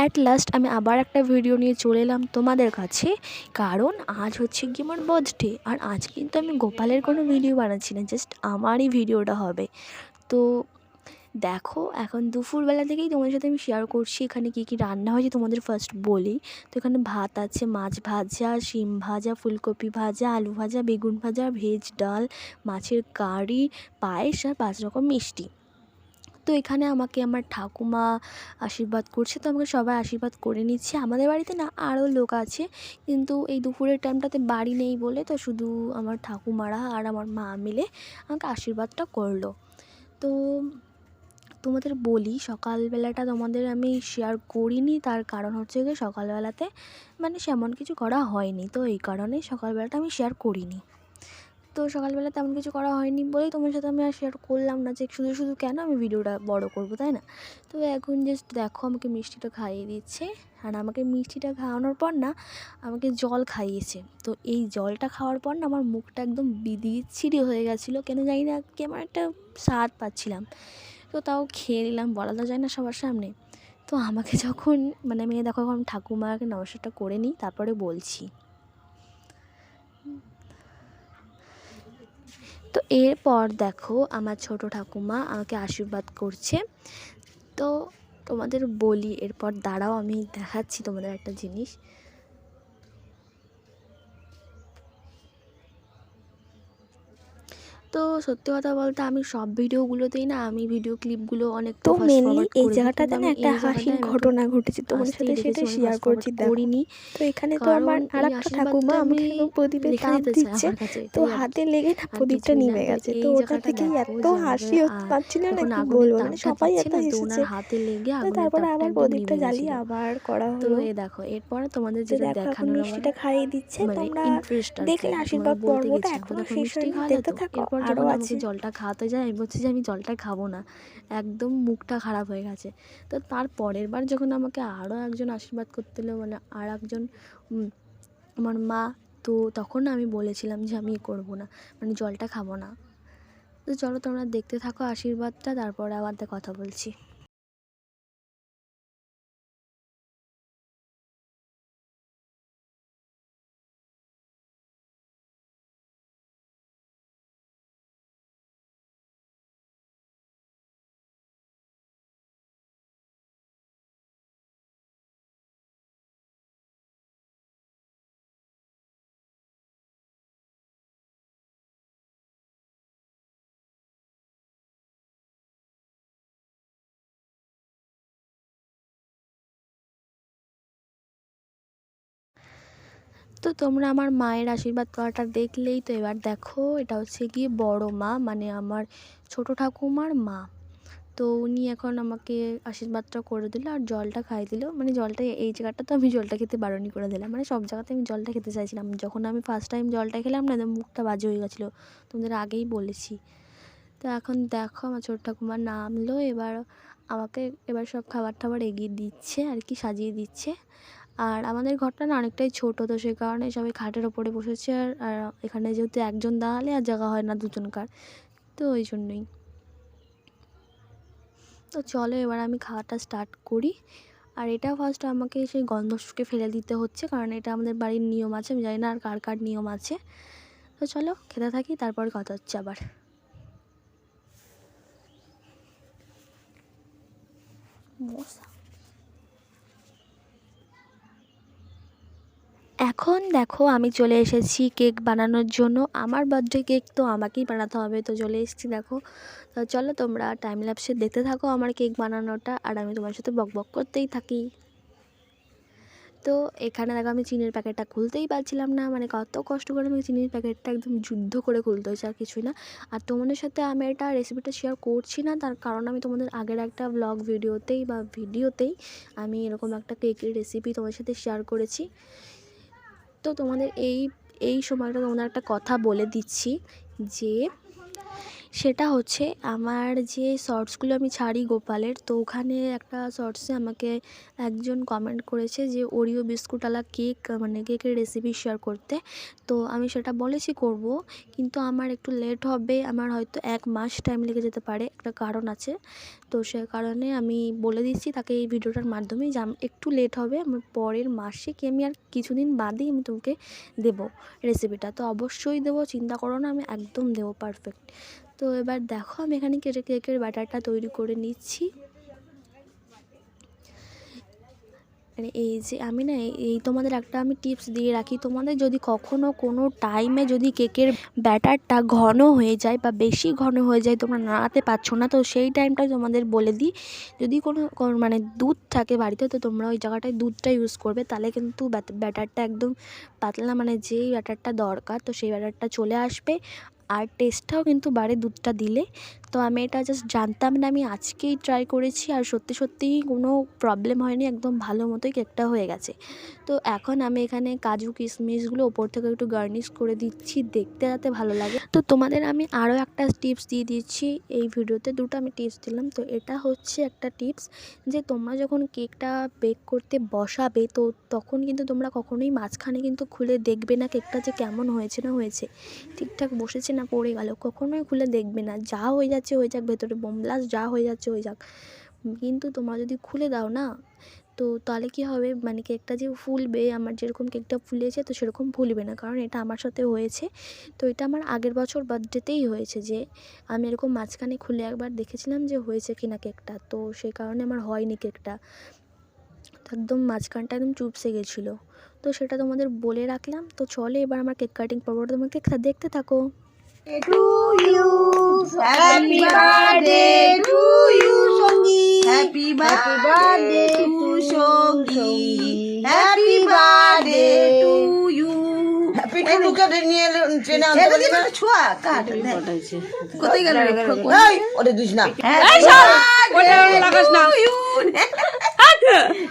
At last আমি আবার একটা ভিডিও নিয়ে চলে এলাম তোমাদের কাছে। কারণ আজ হচ্ছে কি আমার বার্থডে আর আজ কিন্তু আমি গোপালের কোনো ভিডিও বানাচ্ছি না জাস্ট আমারই ভিডিওটা হবে। তো দেখো, এখন দুপুরবেলা থেকেই তোমাদের সাথে আমি শেয়ার করছি এখানে কী কী রান্না হয়েছে তোমাদের ফার্স্ট বলি। তো এখানে ভাত আছে, মাছ ভাজা, শিম ভাজা, ফুলকপি ভাজা, আলু ভাজা, বেগুন ভাজা, ভেজ ডাল, মাছের কারি, পায়েস আর পাঁচ রকম মিষ্টি। তো এখানে আমাকে আমার ঠাকুমা আশীর্বাদ করছে। তো আমাকে সবাই আশীর্বাদ করে নিচ্ছে। আমাদের বাড়িতে না আরও লোক আছে। কিন্তু এই দুপুরের টাইমটাতে বাড়ি নেই বলে তো শুধু আমার ঠাকুমারা আর আমার মা মিলে আমাকে আশীর্বাদটা করল। তো তোমাদের বলি, সকালবেলাটা তোমাদের আমি শেয়ার করিনি। তার কারণ হচ্ছে গিয়ে সকালবেলাতে মানে সেমন কিছু করা হয়নি। তো এই কারণে সকালবেলাটা আমি শেয়ার করিনি। তো সকালবেলা তেমন কিছু করা হয়নি বলেই তোমার সাথে আমি আর শেয়ার করলাম না যে শুধু শুধু কেন আমি ভিডিওটা বড় করব, তাই না? তো এখন জাস্ট দেখো আমাকে মিষ্টিটা খাইয়ে দিচ্ছে। আর আমাকে মিষ্টিটা খাওয়ানোর পর না আমাকে জল খাইয়েছে। তো এই জলটা খাওয়ার পর না আমার মুখটা একদম বিদিচ্ছিরি হয়ে গেছিল। কেন জানি না কেমন একটা স্বাদ পাচ্ছিলাম। তো তাও খেয়ে নিলাম, বলা তো যায় না সবার সামনে। তো আমাকে যখন মানে আমি দেখো এখন ঠাকুমাকে নমস্কারটা করে নিই, তারপরে বলছি। তো এরপর দেখো আমার ছোট ঠাকুমা আমাকে আশীর্বাদ করছে। তো তোমাদের বলি, এরপর দাঁড়াও, আমি দেখাচ্ছি তোমাদের একটা জিনিস। তো সত্যি কথা বলতে আমি সব ভিডিওগুলোতেই না আমি ভিডিও ক্লিপগুলো অনেক তো মেনলি এই জায়গাটাতে না একটা হাসির ঘটনা ঘটেছে তোমাদের সাথে সেটা শেয়ার করছি করিনি। তো এখানে তো আমার আর একটা ঠাকুমা আমাকে প্রদীপের তাপ দিচ্ছে। তো হাতে লেগে না প্রদীপটা নিভে গেছে। তো ওটা থেকে এত হাসি পাচ্ছিল না কি বলব? মানে সবাই এত হেসেছে। হাতে লেগে তো তারপরে আবার প্রদীপটা জ্বালিয়ে আবার করা তো হলো। এই দেখো এরপরে তোমাদের যেটা দেখানো মিষ্টিটা খাইয়ে দিচ্ছে। মানে তোমরা ইন্টারেস্ট দেখলে আশীর্বাদ পর্বটা এখনও শেষ হয়নি। দেখতে থাকো এরপর আরও আছে। জলটা খাওয়াতে যায় আমি বলছি যে আমি জলটা খাব না। একদম মুখটা খারাপ হয়ে গেছে। তো তার পরের বার যখন আমাকে আরও একজন আশীর্বাদ করতে এলো মানে আর একজন আমার মা তো তখন আমি বলেছিলাম যে আমি করব না মানে জলটা খাব না। তো চলো তোমরা দেখতে থাকো আশীর্বাদটা তারপরে আবার কথা বলছি। তো তোমরা আমার মায়ের আশীর্বাদ করাটা দেখলেই তো এবার দেখো, এটা হচ্ছে গিয়ে বড় মা মানে আমার ছোট ঠাকুমার মা। তো উনি এখন আমাকে আশীর্বাদটা করে দিল আর জলটা খাই দিল। মানে জলটা, এই জায়গাটা তো আমি জলটা খেতে বারণই করে দিলাম। মানে সব জায়গাতে আমি জলটা খেতে চাইছিলাম। যখন আমি ফার্স্ট টাইম জলটা খেলাম না মুখটা বাজে হয়ে গেছিল। তোমাদের আগেই বলেছি। তো এখন দেখো আমার ছোট ঠাকুমার নামলো এবার আমাকে এবার সব খাবার টাবার এগিয়ে দিচ্ছে আর কি, সাজিয়ে দিচ্ছে। আর আমাদের ঘরটা না অনেকটাই ছোটো তো সেই কারণে সবাই খাটের ওপরে বসেছে আর আর এখানে যেহেতু একজন দাঁড়ালে আর জায়গা হয় না দুজনকার, তো ওই জন্যই। তো চলো এবার আমি খাওয়াটা স্টার্ট করি। আর এটা ফার্স্ট আমাকে সেই গন্ধ শুকে ফেলে দিতে হচ্ছে, কারণ এটা আমাদের বাড়ির নিয়ম আছে, আমি জানি না আর কার কার নিয়ম আছে। তো চলো খেতে থাকি, তারপর কথা হচ্ছে আবার। মশা। এখন দেখো আমি চলে এসেছি কেক বানানোর জন্য। আমার বার্থডে কেক তো আমাকেই বানাতে হবে, তো চলে এসেছি দেখো। তো চলো তোমরা টাইম ল্যাপসে দেখতে থাকো আমার কেক বানানোটা, আর আমি তোমার সাথে বক বক করতেই থাকি। তো এখানে দেখো আমি চিনির প্যাকেটটা খুলতেই পারছিলাম না মানে কত কষ্ট করে আমি চিনির প্যাকেটটা একদম যুদ্ধ করে খুলতে হয়েছে আর কিছুই না। আর তোমাদের সাথে আমি এটা রেসিপিটা শেয়ার করছি না, তার কারণ আমি তোমাদের আগের একটা ব্লগ ভিডিওতেই বা ভিডিওতেই আমি এরকম একটা কেকের রেসিপি তোমার সাথে শেয়ার করেছি। তো তোমাদের এই এই সময়টা তোমাদের একটা কথা বলে দিচ্ছি যে সেটা হচ্ছে আমার যে শর্টসগুলো আমি ছাড়ি গোপালের, তো ওখানে একটা শর্টসে আমাকে একজন কমেন্ট করেছে যে ওরিও বিস্কুটওয়ালা কেক মানে কেকের রেসিপি শেয়ার করতে। তো আমি সেটা বলেছি, করব। কিন্তু আমার একটু লেট হবে, আমার হয়তো এক মাস টাইম লেগে যেতে পারে, একটা কারণ আছে। তো সে কারণে আমি বলে দিচ্ছি, তাকে এই ভিডিওটার মাধ্যমে যে একটু লেট হবে, আমার পরের মাসে কি আমি আর কিছুদিন বাদেই আমি তোমাকে দেবো রেসিপিটা তো অবশ্যই দেবো, চিন্তা করো না, আমি একদম দেবো পারফেক্ট তো এবার দেখো আমি এখানে কেটে কেকের ব্যাটারটা তৈরি করে নিচ্ছি। মানে এই যে আমি না, এই- তোমাদের একটা আমি টিপস দিয়ে রাখি তোমাদের, যদি কখনো কোনো টাইমে যদি কেকের ব্যাটারটা ঘন হয়ে যায় বা বেশি ঘন হয়ে যায় তোমরা নাড়াতে পারছ না, তো সেই টাইমটা তোমাদের বলে দিই। যদি কোনো মানে দুধ থাকে বাড়িতে, তো তোমরা ওই জায়গাটায় দুধটা ইউজ করবে, তাহলে কিন্তু ব্যাট- ব্যাটারটা একদম পাতলা মানে যেই ব্যাটারটা দরকার, তো সেই ব্যাটারটা চলে আসবে। আর টেস্টটাও কিন্তু বাড়ে দুধটা দিলে তো আমি এটা জাস্ট জানতাম না, আমি আজকেই ট্রাই করেছি আর সত্যি সত্যিই কোনো প্রবলেম হয়নি, একদম ভালো মতোই কেকটা হয়ে গেছে। তো এখন আমি এখানে কাজু কিশমিশগুলো ওপর থেকে একটু গার্নিশ করে দিচ্ছি, দেখতে যাতে ভালো লাগে। তো তোমাদের আমি আরও একটা টিপস দিয়ে দিচ্ছি এই ভিডিওতে, দুটো আমি টিপস দিলাম। তো এটা হচ্ছে একটা টিপস যে তোমরা যখন কেকটা বেক করতে বসাবে, তো তখন কিন্তু তোমরা কখনোই মাঝখানে কিন্তু খুলে দেখবে না কেকটা যে কেমন হয়েছে না হয়েছে। ঠিকঠাক বসেছে না পড়ে গেল, কখনোই খুলে দেখবে না। যা হয়ে যাচ্ছে, হয়ে যাক, ভেতরে বোমব্লাস যা হয়ে যাচ্ছে, হয়ে যাক। কিন্তু তোমরা যদি খুলে দাও না, তো তাহলে কী হবে? মানে কেকটা যে ফুলবে, আমার যেরকম কেকটা ফুলেছে, তো সেরকম ফুলবে না। কারণ এটা আমার সাথে হয়েছে। তো এটা আমার আগের বছর বার্থডেতেই হয়েছে যে, আমি এরকম মাঝখানে খুলে একবার দেখেছিলাম যে হয়েছে কি না কেকটা। তো সেই কারণে আমার হয়নি কেকটা। একদম মাঝখানটা একদম চুপসে গেছিল। তো সেটা তোমাদের বলে রাখলাম। তো চলে এবার আমার কেক কাটিং পর্বটা তোমাকে দেখতে থাকো। To you. Happy birthday to you, Songi. Happy birthday to Songi. Happy birthday to you. Happy to you. কে নিয়ে ট্রেনে আনতে পারলি না ছোয়া কাট কোথায় গেল এই ওরে দুজ না এই সব ওটা লাগাস না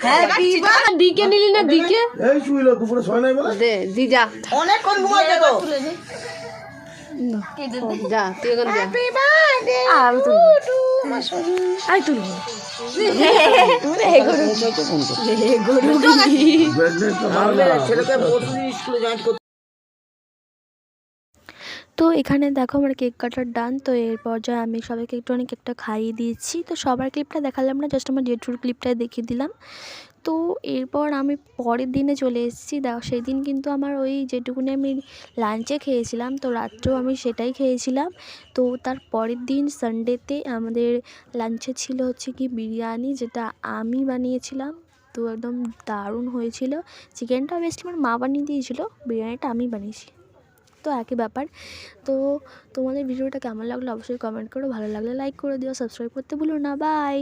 হ্যাপি বার্থডে দিকে নিলি না দিকে এই শুইলো দুপুরে ছয় নাই বলে দে দি যা অনেক কোন ঘুমাতে তো যা তুই এখন যা। আই তো এখানে দেখো আমার কেক কাটার ডান তো এর পর্যায়ে আমি সবাইকে একটু অনেক কেকটা খাইয়ে দিয়েছি। তো সবার ক্লিপটা দেখালাম না জাস্ট আমার জেঠুর ক্লিপটাই দেখিয়ে দিলাম। তো এরপর আমি পরের দিনে চলে এসেছি। সেই দিন কিন্তু আমার ওই যেটুকুনি আমি লাঞ্চে খেয়েছিলাম, তো রাত্রেও আমি সেটাই খেয়েছিলাম। তো তার পরের দিন সানডেতে আমাদের লাঞ্চে ছিল হচ্ছে কি বিরিয়ানি, যেটা আমি বানিয়েছিলাম। তো একদম দারুণ হয়েছিল। চিকেনটা বেশি আমার মা বানিয়ে দিয়েছিল, বিরিয়ানিটা আমি বানিয়েছি। তো একই ব্যাপার। তো তোমাদের ভিডিওটা কেমন লাগল অবশ্যই কমেন্ট করো। ভালো লাগলে লাইক করে দিও সাবস্ক্রাইব করতে ভুলো না। বাই